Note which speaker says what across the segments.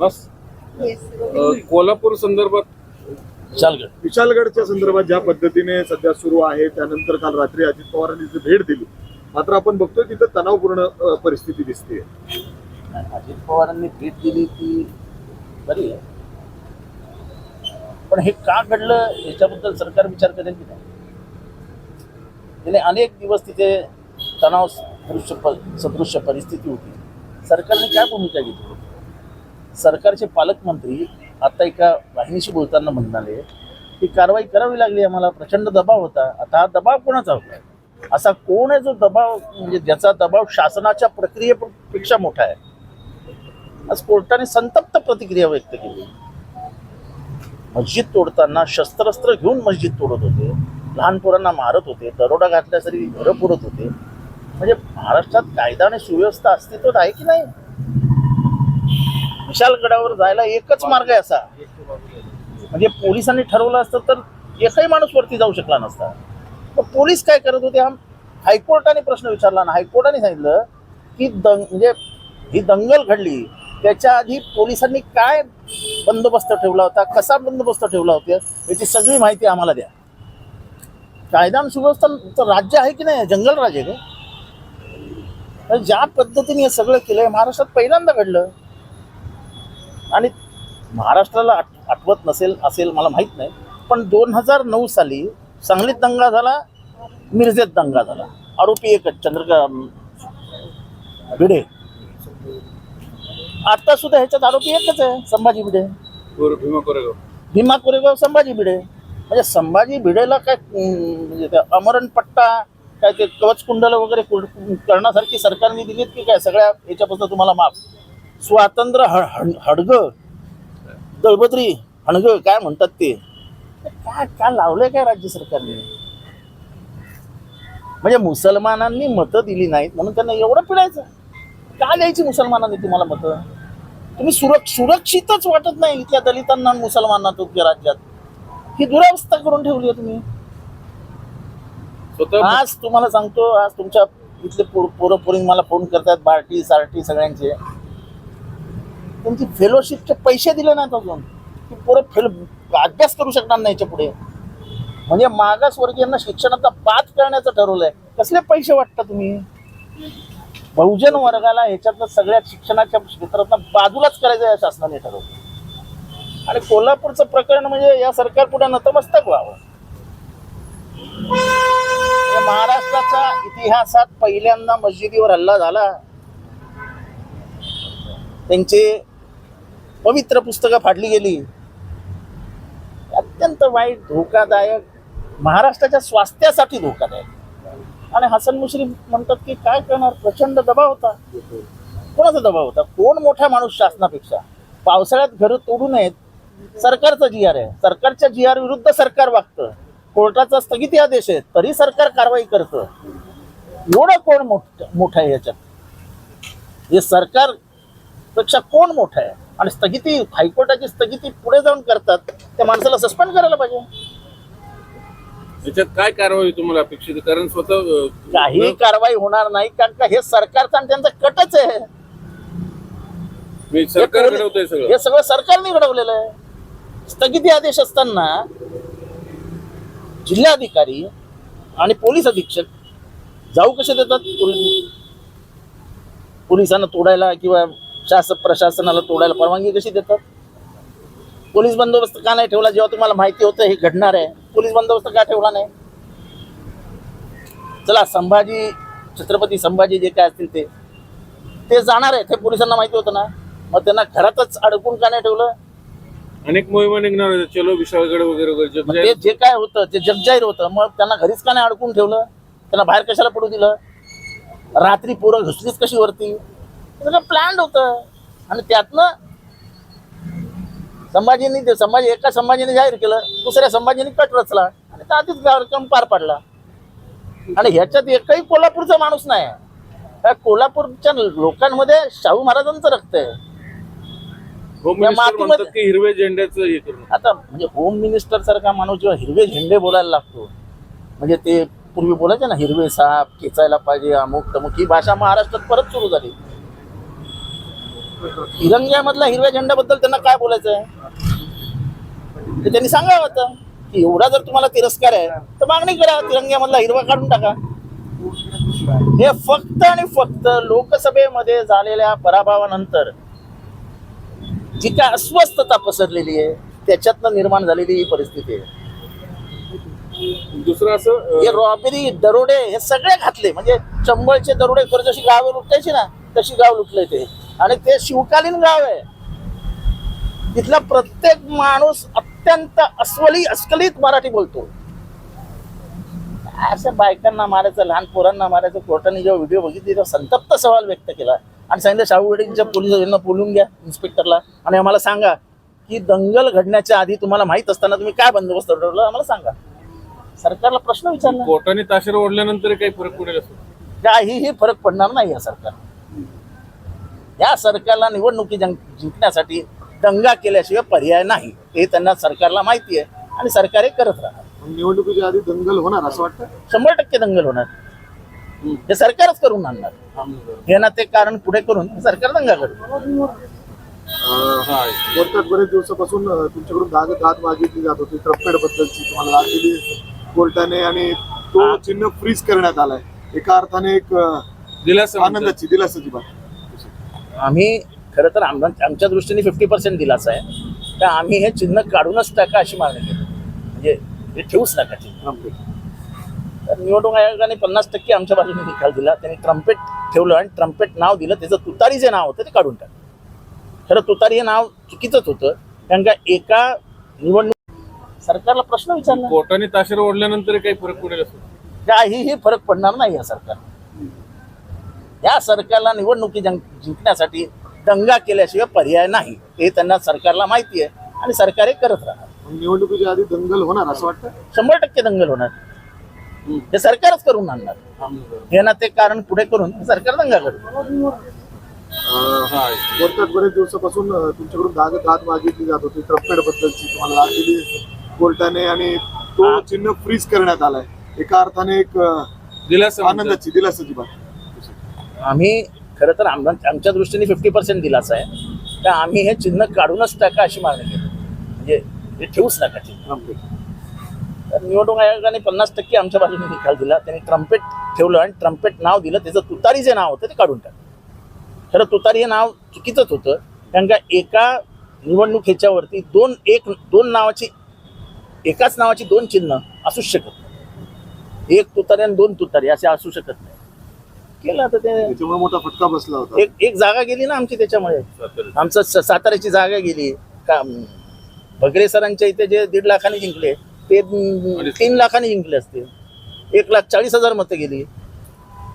Speaker 1: बस. कोल्हापूर संदर्भात
Speaker 2: चालगड
Speaker 3: विशालगडच्या संदर्भात ज्या पद्धतीने सध्या सुरू आहे त्यानंतर काल रात्री अजित पवारांनी जी भेट दिली मात्र आपण बघतोय तिथं तणावपूर्ण अ, परिस्थिती दिसते
Speaker 2: अजित पवारांनी भेट दिली ती बरी आहे. पण हे का घडलं याच्याबद्दल सरकार विचार करेल की नाही? गेले अनेक दिवस तिथे तणाव सदृश्य प- सदृश्य परिस्थिती होती. सरकारने काय भूमिका घेतली? सरकारचे पालकमंत्री आता एका वाहिनीशी बोलताना म्हणाले की कारवाई करावी लागली आम्हाला प्रचंड दबाव होता. आता हा दबाव कोणाचा होता? असा कोण आहे जो दबाव म्हणजे ज्याचा दबाव शासनाच्या प्रक्रियेपेक्षा मोठा आहे? आज कोर्टाने संतप्त प्रतिक्रिया व्यक्त केली. मस्जिद तोडताना शस्त्रास्त्र घेऊन मस्जिद तोडत होते. लहान पोरांना मारत होते. दरोडा घातल्यासारी घरं पुरत होते. म्हणजे महाराष्ट्रात कायदा आणि सुव्यवस्था अस्तित्वात आहे की नाही? विशालगडावर जायला एकच मार्ग आहे असा. म्हणजे पोलिसांनी ठरवलं असतं तर एकही माणूस वरती जाऊ शकला नसता. मग पोलीस काय करत होते? हा हायकोर्टाने प्रश्न विचारला ना हायकोर्टाने सांगितलं की दंग म्हणजे ही दंगल घडली त्याच्या आधी पोलिसांनी काय बंदोबस्त ठेवला होता? कसा बंदोबस्त ठेवला होता? याची सगळी माहिती आम्हाला द्या. कायदा आणि सुव्यवस्था राज्य आहे की नाही? जंगल राज्य आहे का? ज्या पद्धतीने हे सगळं केलंय महाराष्ट्रात पहिल्यांदा घडलं. आणि महाराष्ट्राला आठ आठवत नसेल असेल मला माहीत नाही पण दोन हजार नऊ साली सांगलीत दंगा झाला मिरजेत दंगा झाला. आरोपी एकच चंद्रका भिडे. आता सुद्धा ह्याच्यात आरोपी एकच आहे संभाजी भिडे.
Speaker 1: भीमा कोरेगाव.
Speaker 2: भीमा कोरेगाव संभाजी भिडे. म्हणजे संभाजी भिडेला काय म्हणजे अमरण पट्टा काय ते कवच कुंडल वगैरे करण्यासारखी सरकारने दिलीत की काय? सगळ्या याच्यापासून तुम्हाला माफ. स्वातंत्र्य हडग दळबद्री हणग काय म्हणतात ते? काय काय लावलंय काय राज्य सरकारने? म्हणजे मुसलमानांनी मतं दिली नाहीत म्हणून त्यांना एवढं पिडायचं. का द्यायची मुसलमानांनी तुम्हाला मतं? तुम्ही सुरक्ष सुरक्षितच वाटत नाही इथल्या दलितांना आणि मुसलमानांना तुमच्या राज्यात. ही दुरावस्था करून ठेवली आहे तुम्ही. आज तुम्हाला सांगतो आज तुमच्या इथले पोरं पोरी मला फोन करतात बार्टी सार्टी सगळ्यांचे. त्यांची फेलोशिपचे पैसे दिले नाहीत अजून. की पोरं फेल अभ्यास करू शकणार नाही याच्यापुढे. म्हणजे मागासवर्गीयांना शिक्षणाचा पाच करण्याचं ठरवलंय. कसले पैसे वाटता तुम्ही? बहुजन वर्गाला ह्याच्यातनं सगळ्या शिक्षणाच्या क्षेत्रातनं बाजूलाच करायचं या शासनाने ठरवलं आणि कोल्हापूरचं प्रकरण म्हणजे या सरकार पुढे नतमस्तक व्हावं. या महाराष्ट्राच्या इतिहासात पहिल्यांदा मस्जिदीवर हल्ला झाला. त्यांचे पवित्र पुस्तकं फाडली गेली. अत्यंत वाईट धोकादायक महाराष्ट्राच्या स्वास्थ्यासाठी धोकादायक. आणि हसन मुश्रीफ म्हणतात की काय करणार? प्रचंड दबाव होता. कोणाचा दबाव होता? कोण मोठा माणूस शासनापेक्षा? पावसाळ्यात घरं तोडू नयेत. सरकारचा जी आर आहे. सरकारच्या जी आर विरुद्ध सरकार वागतं. कोर्टाचा स्थगिती आदेश आहे तरी सरकार कारवाई करतं. एवढं कोण मोठ मोठं आहे याच्यात? हे सरकारपेक्षा कोण मोठं आहे? आणि स्थगिती हायकोर्टाची स्थगिती पुढे जाऊन करतात त्या माणसाला सस्पेंड करायला पाहिजे.
Speaker 1: याच्यात काय कारवाई तुम्हाला अपेक्षित? कारण स्वतः
Speaker 2: काही कारवाई होणार नाही कारण का हे सरकारचा आणि त्यांचा कटच आहे.
Speaker 1: सरकार घडवतंय सगळं.
Speaker 2: हे सगळं सरकारने घडवलेलं आहे. स्थगिती आदेश असताना जिल्हाधिकारी आणि पोलीस अधीक्षक जाऊ कसे देतात पोलिसांना तोडायला किंवा शासक प्रशासनाला तोडायला परवानगी कशी देतात? पोलीस बंदोबस्त का नाही ठेवला? जेव्हा तुम्हाला माहिती होतं हे घडणार आहे पोलीस बंदोबस्त का ठेवला नाही? चला संभाजी छत्रपती संभाजी जे काय असतील ते. ते जाणार आहे ते पोलिसांना माहिती होतं ना. मग त्यांना घरातच अडकून का नाही ठेवलं?
Speaker 1: अनेक मोहिमा निघणार होत्या चलो विशाळगड वगैरे वगैरे.
Speaker 2: मग जे काय होतं ते जगजाहीर होतं. मग त्यांना घरीच का नाही अडकून ठेवलं? त्यांना बाहेर कशाला पडू दिलं? रात्री पोरं घुसलीच कशी वरती सगळं प्लॅन होतं. आणि त्यातनं संभाजींनी ते संभाजी एका संभाजीने जाहीर केलं दुसऱ्या संभाजीने कट रचला आणि त्या आधीच कार्यक्रम पार पडला. आणि ह्याच्यात एकही कोल्हापूरचा माणूस नाही. त्या कोल्हापूरच्या लोकांमध्ये शाहू महाराजांचं रक्त आहे.
Speaker 1: होम
Speaker 2: या
Speaker 1: मिनिस्टर
Speaker 2: मातीमध्ये-
Speaker 1: की हिरव्या झेंड्याचं हे करून
Speaker 2: आता म्हणजे होम मिनिस्टर सारखा माणूस जेव्हा हिरवे झेंडे बोलायला लागतो म्हणजे ते पूर्वी बोलायचे ना हिरवे साप खेचायला पाहिजे अमुक तमुक ही भाषा महाराष्ट्रात परत सुरू झाली. तिरंग्यामधला हिरव्या झेंड्याबद्दल त्यांना काय बोलायचं आहे ते त्यांनी सांगावं होतं की एवढा जर तुम्हाला तिरस्कार आहे तर मागणी करा तिरंग्यामधला हिरवा काढून टाका. हे फक्त आणि फक्त लोकसभेमध्ये झालेल्या पराभवानंतर जी काय अस्वस्थता पसरलेली आहे त्याच्यातनं निर्माण झालेली ही परिस्थिती आहे.
Speaker 1: दुसरं असं
Speaker 2: हे रॉबरी दरोडे हे सगळे घातले. म्हणजे चंबळचे दरोडे जशी गावे लुटायची ना तशी गाव लुटले ते. आणि ते शिवकालीन गाव आहे. तिथला प्रत्येक माणूस अत्यंत अस्वली अस्खलित मराठी बोलतो. असं बायकांना मारायचं लहान पोरांना मारायचं कोर्टाने जेव्हा व्हिडिओ बघितली तेव्हा संतप्त सवाल व्यक्त केला. आणि सांगितलं शाहूवाडीच्या पोलीस यांना बोलून घ्या इन्स्पेक्टरला आणि आम्हाला सांगा की दंगल घडण्याच्या आधी तुम्हाला माहीत असताना तुम्ही काय बंदोबस्त ठरवला आम्हाला सांगा. सरकारला प्रश्न विचारला.
Speaker 1: कोर्टाने ताशेर ओढल्यानंतर काही फरक पडेल
Speaker 2: काहीही फरक पडणार नाही या सरकार. या सरकारला निवडणुकी जिंकण्यासाठी दंगा केल्याशिवाय पर्याय नाही. हे त्यांना सरकारला माहिती आहे आणि सरकार हे करत राहणार.
Speaker 3: निवडणुकीच्या आधी दंगल होणार असं वाटतं?
Speaker 2: शंभर टक्के दंगल होणार. हे सरकारच करून आणणार. हे ना ते कारण पुढे करून सरकार दंगा करू.
Speaker 3: अं,
Speaker 1: हा
Speaker 3: कोर्टात बरेच दिवसापासून तुमच्याकडून दाद दाद मागितली जात होती. ट्रम्पेट बद्दलची तुम्हाला दाद दिली. कोर्टाने आणि तो चिन्ह फ्रीज करण्यात आलाय. एका अर्थाने एक
Speaker 1: दिलासा म्हणतात.
Speaker 3: आनंदाची दिलासाची बात.
Speaker 2: आम्ही खरं तर आम- आमच्या दृष्टीने फिफ्टी पर्सेंट दिलासा आहे. तर आम्ही हे चिन्ह काढूनच टाका अशी मागणी केली. म्हणजे हे ठेवूच नका चिन्ह. तर निवडणूक आयोगाने पन्नास टक्के आमच्या बाजूने निकाल दिला. त्यांनी ट्रम्पेट ठेवलं आणि ट्रम्पेट नाव दिलं. त्याचं तुतारी जे नाव होतं ते काढून टाकलं. खरं तुतारी हे नाव चुकीचंच होतं. कारण का एका निवडणूक सरकारला प्रश्न विचारला.
Speaker 1: कोर्टाने ताशेर ओढल्यानंतर काही फरक पडेल
Speaker 2: काहीही फरक पडणार नाही या सरकार या सरकारला निवडणुकी जिंकण्यासाठी दंगा केल्याशिवाय पर्याय नाही. हे त्यांना सरकारला माहिती आहे आणि सरकार हे करत राहणार.
Speaker 3: निवडणुकीच्या आधी दंगल होणार असं वाटतं?
Speaker 2: शंभर टक्के दंगल होणार. हे सरकारच करून आणणार. हे. ना ते कारण पुढे करून सरकार दंगा करू
Speaker 3: अं,
Speaker 1: हा.
Speaker 3: कोर्टात बरेच दिवसापासून तुमच्याकडून दाद दाद मागितली जात होती. ट्रम्पेट बद्दलची तुम्हाला दाद दिली. कोर्टाने आणि तो चिन्ह फ्रीज करण्यात आलाय. एका अर्थाने एक
Speaker 1: दिलासा म्हणतात.
Speaker 3: आनंदाची दिलासाची बात.
Speaker 2: आम्ही खरं तर आम- आमच्या दृष्टीने फिफ्टी पर्सेंट दिलासा आहे. तर आम्ही हे चिन्ह काढूनच टाका अशी मागणी केली. म्हणजे हे ठेवूच नका चिन्ह. निवडणूक आयोगाने पन्नास टक्के आमच्या बाजूने निकाल दिला. त्यांनी ट्रम्पेट ठेवलं आणि ट्रम्पेट नाव दिलं. त्याचं तुतारी जे नाव होतं ते काढून टाकलं. खरं तुतारी हे नाव चुकीचंच होतं. कारण का एका निवडणूक ह्याच्यावरती दोन एक दोन नावाची एकाच नावाची दोन चिन्ह असूच शकत नाही. एक तुतारी आणि दोन तुतारी असे असू शकत नाही. केलं आता ते.
Speaker 3: मोठा फटका बसला होता.
Speaker 2: एक एक जागा गेली ना आमची त्याच्यामुळे. आमचं स- साताऱ्याची जागा गेली. का भगरे सरांच्या इथे जे दीड लाखांनी जिंकले ते तीन लाखांनी जिंकले असते एक लाख चाळीस हजार मतं गेली.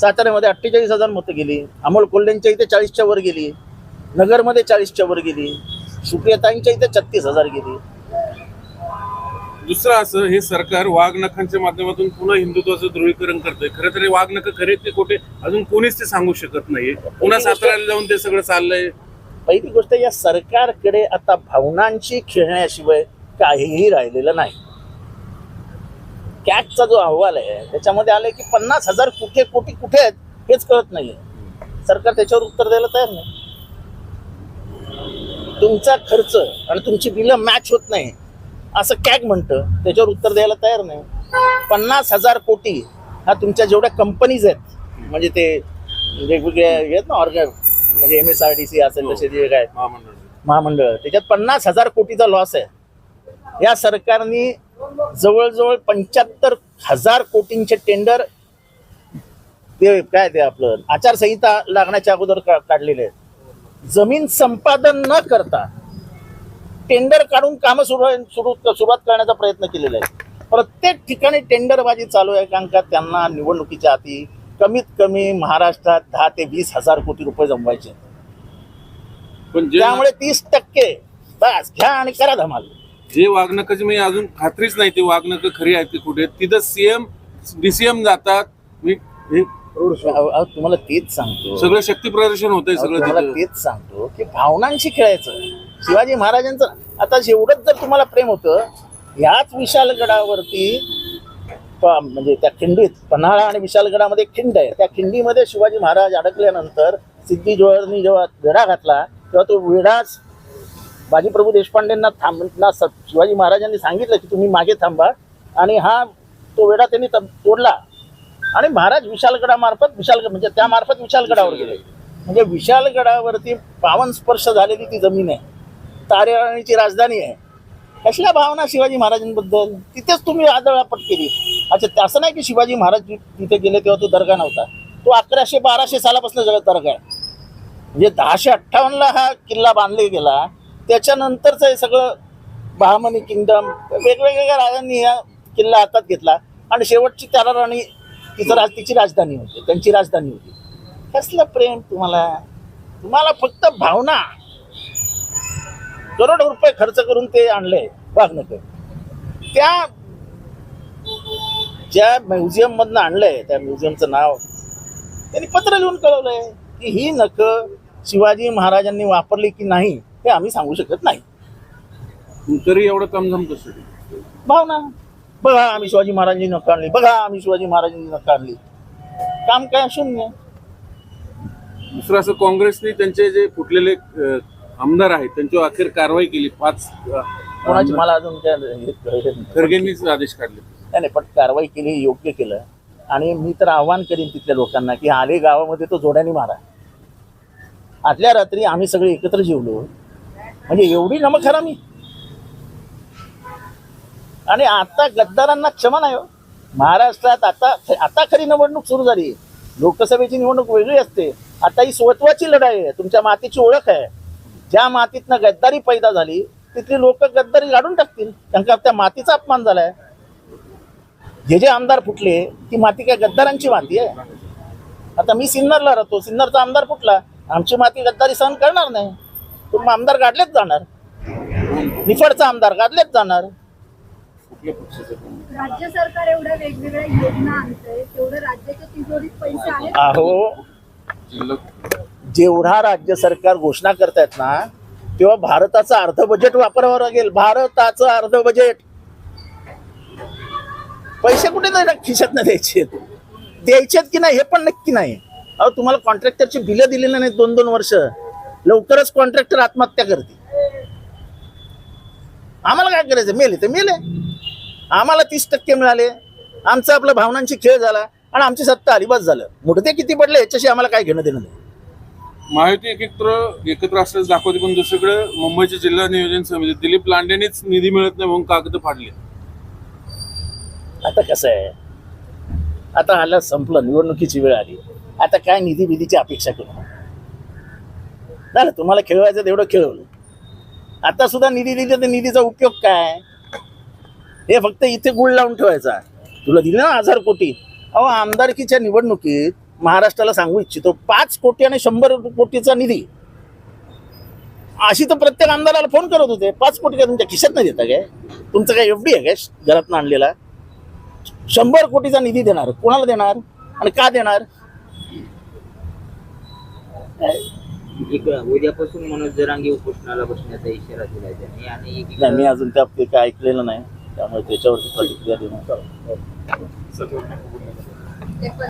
Speaker 2: साताऱ्यामध्ये अठ्ठेचाळीस हजार मतं गेली. अमोल कोल्हेंच्या इथे चाळीसच्या वर गेली. नगरमध्ये चाळीसच्या वर गेली. सुप्रियताईंच्या इथे छत्तीस हजार गेली.
Speaker 1: दुसरं असं हे सरकार वाघनखांच्या माध्यमातून पुन्हा हिंदुत्वाचं ध्रुवीकरण करतंय. खरं तर वाघनख खरे ते कुठे अजून कोणीच ते सांगू शकत नाहीये. पुन्हा साताऱ्याला जाऊन ते सगळं चाललंय.
Speaker 2: पहिली गोष्ट या सरकारकडे आता भावनांशी खेळण्याशिवाय काहीही राहिलेलं नाही. कॅगचा जो अहवाल आहे त्याच्यामध्ये आलंय की पन्नास हजार कुठे कोटी कुठे आहेत हेच कळत नाहीये. सरकार त्याच्यावर उत्तर द्यायला तयार नाही. तुमचा खर्च आणि तुमची बिलं मॅच होत नाही असं कॅग म्हणतं त्याच्यावर उत्तर द्यायला तयार नाही. पन्नास हजार कोटी हा तुमच्या जेवढ्या कंपनीज आहेत म्हणजे ते वेगवेगळे आहेत ना ऑर्ग म्हणजे M S R D C असेल तसे जे काय
Speaker 1: महामंडळ.
Speaker 2: महामंडळ. त्याच्यात पन्नास हजार कोटीचा लॉस आहे. या सरकारने जवळजवळ पंच्याहत्तर हजार कोटींचे टेंडर ते काय ते आपलं आचारसंहिता लागण्याच्या अगोदर काढलेले आहेत. जमीन संपादन न करता टेंडर काढून कामं सुरू सुरू सुरुवात करण्याचा प्रयत्न केलेला आहे. प्रत्येक ठिकाणी टेंडरबाजी चालू आहे कारण का त्यांना निवडणुकीच्या आधी कमीत कमी महाराष्ट्रात दहा ते वीस हजार कोटी रुपये जमवायचे. त्यामुळे तीस टक्के बस घ्या आणि करा धमाल.
Speaker 1: जे वाघनखाची म्हणजे अजून खात्रीच नाही ते वाघनख खरी आहेत ते कुठे. तिथं सीएम डीसीएम जातात मी
Speaker 2: अहो, तुम्हाला तेच सांगतो
Speaker 1: सगळं शक्ती प्रदर्शन होतंय
Speaker 2: अहो,
Speaker 1: सगळं
Speaker 2: तुम्हाला
Speaker 1: तिथं.
Speaker 2: तेच सांगतो की भावनांशी खेळायचं शिवाजी महाराजांचं आता एवढंच जर तुम्हाला प्रेम होतं ह्याच विशालगडावरती प- म्हणजे त्या खिंडीत पन्हाळा आणि विशालगडामध्ये एक खिंड आहे त्या खिंडीमध्ये शिवाजी महाराज अडकल्यानंतर सिद्धी जोहरनी जेव्हा गडा घातला तेव्हा तो वेडाच बाजीप्रभू देशपांडेंना थांबना स- शिवाजी महाराजांनी सांगितलं की तुम्ही मागे थांबा. आणि हा तो वेढा त्यांनी तोडला. आणि महाराज विशालगडामार्फत विशाल म्हणजे त्यामार्फत विशालगडावर गेले. म्हणजे विशालगडावरती पावन स्पर्श झालेली ती जमीन आहे. तारेराणीची राजधानी आहे. कसल्या भावना शिवाजी महाराजांबद्दल? तिथेच तुम्ही आदळापट केली. अच्छा त्याचं नाही की शिवाजी महाराज तिथे गेले तेव्हा तो दर्गा नव्हता. तो अकराशे बाराशे सालापासून जगात दर्गा आहे. म्हणजे दहाशे अठ्ठावन्नला हा किल्ला बांधले गेला. त्याच्यानंतरच हे सगळं बहामनी किंगडम वेगवेगळ्या राजांनी हा किल्ला हातात घेतला. आणि शेवटची त्याला राणी तिचं राज तिची राजधानी होती त्यांची राजधानी होती. कसलं प्रेम तुम्हाला? तुम्हाला फक्त भावना. करोड रुपये खर्च करून ते आणले वाघनकर त्या ज्या म्युझियम मधनं आणलंय त्या म्युझियमचं नाव त्यांनी पत्र लिहून कळवलंय की ही नख शिवाजी महाराजांनी वापरली की नाही हे आम्ही सांगू शकत नाही.
Speaker 1: तरी एवढं कमझम कसं
Speaker 2: भावना बघा आम्ही शिवाजी महाराजांनी आणली बघा आम्ही शिवाजी महाराजांनी आणली काम काय शून्य.
Speaker 1: दुसरं असं काँग्रेसने त्यांचे जे फुटलेले आमदार आहेत त्यांच्यावर अखेर कारवाई केली. पाच
Speaker 2: कोणाची? मला अजून
Speaker 1: खरगेंनीच आदेश काढले.
Speaker 2: नाही नाही, पण कारवाई केली योग्य केलं. आणि मी तर आव्हान करीन तिथल्या लोकांना की आले गावामध्ये तो जोड्याने मारा. आदल्या रात्री आम्ही सगळे एकत्र जेवलो. म्हणजे एवढी नमक खरा मी आणि आता गद्दारांना क्षमा नाही हो. महाराष्ट्रात आता आता खरी निवडणूक सुरू झाली. लोकसभेची निवडणूक वेगळी असते. आता ही स्वत्वाची लढाई आहे. तुमच्या मातीची ओळख आहे. ज्या मातीतनं गद्दारी पैदा झाली तिथली लोक गद्दारी काढून टाकतील. त्यांना त्या मातीचा अपमान झालाय. जे जे आमदार फुटले ती माती काय गद्दारांची माती आहे? आता मी सिन्नरला राहतो. सिन्नरचा आमदार फुटला. आमची माती गद्दारी सहन करणार नाही. तो मग आमदार गाडलेच जाणार. निफाडचा आमदार गाडलेच जाणार.
Speaker 1: कुठल्या पक्षाचं
Speaker 4: राज्य सरकार एवढ्या वेगवेगळ्या योजना आणतंय तेवढं राज्याच्या तिजोरीत पैसे आहेत.
Speaker 2: अहो जेवढा राज्य सरकार घोषणा करतायत ना तेव्हा भारताचं अर्ध बजेट वापरावं लागेल. भारताचं अर्ध बजेट पैसे कुठे नाही खिशात नाही द्यायचे. द्यायचेत की नाही हे पण नक्की नाही. अहो तुम्हाला कॉन्ट्रॅक्टरची बिलं दिलेली नाहीत दोन दोन वर्ष. लवकरच कॉन्ट्रॅक्टर आत्महत्या करते आम्हाला काय करायचं? मेले तर मेले. आम्हाला तीस टक्के मिळाले. आमचा आपल्या भावनांची खेळ झाला आणि आमची सत्ता आली बस झालं मुडते किती पडले याच्याशी आम्हाला काय घेणं देणं नाही.
Speaker 1: महायुती एकत्र एकत्र असल्याचं दाखवते पण दुसरीकडे मुंबईच्या जिल्हा नियोजन समिती दिलीप लांडेनेच निधी मिळत नाही म्हणून कागद फाडले.
Speaker 2: आता कसं आहे? आता आलं संपलं निवडणुकीची वेळ आली. आता काय निधी विधीची अपेक्षा करू? झालं तुम्हाला खेळवायचं तेवढं खेळवलं. आता सुद्धा निधी दिली तर निधीचा उपयोग काय? हे फक्त इथे गुळ लावून ठेवायचा. तुला दिलं ना हजार कोटी. अहो आमदारकीच्या निवडणुकीत महाराष्ट्राला सांगू इच्छितो पाच कोटी आणि शंभर कोटीचा निधी. अशी तर प्रत्येक आमदाराला फोन करत होते पाच कोटी काय तुमच्या खिशात नाही देता काय? तुमचं काय एफडी आहे काय? घरातून आणलेला. शंभर कोटीचा निधी देणार. कोणाला देणार? आणि का देणार?
Speaker 5: एक उद्यापासून मनोज जरांगे उपोषणाला बसण्याचा इशारा दिला त्यांनी आणि
Speaker 2: नाही मी अजून त्या बाबतीत काय ऐकलेलं नाही. त्यामुळे त्याच्यावरती प्रतिक्रिया देणं
Speaker 4: ते पण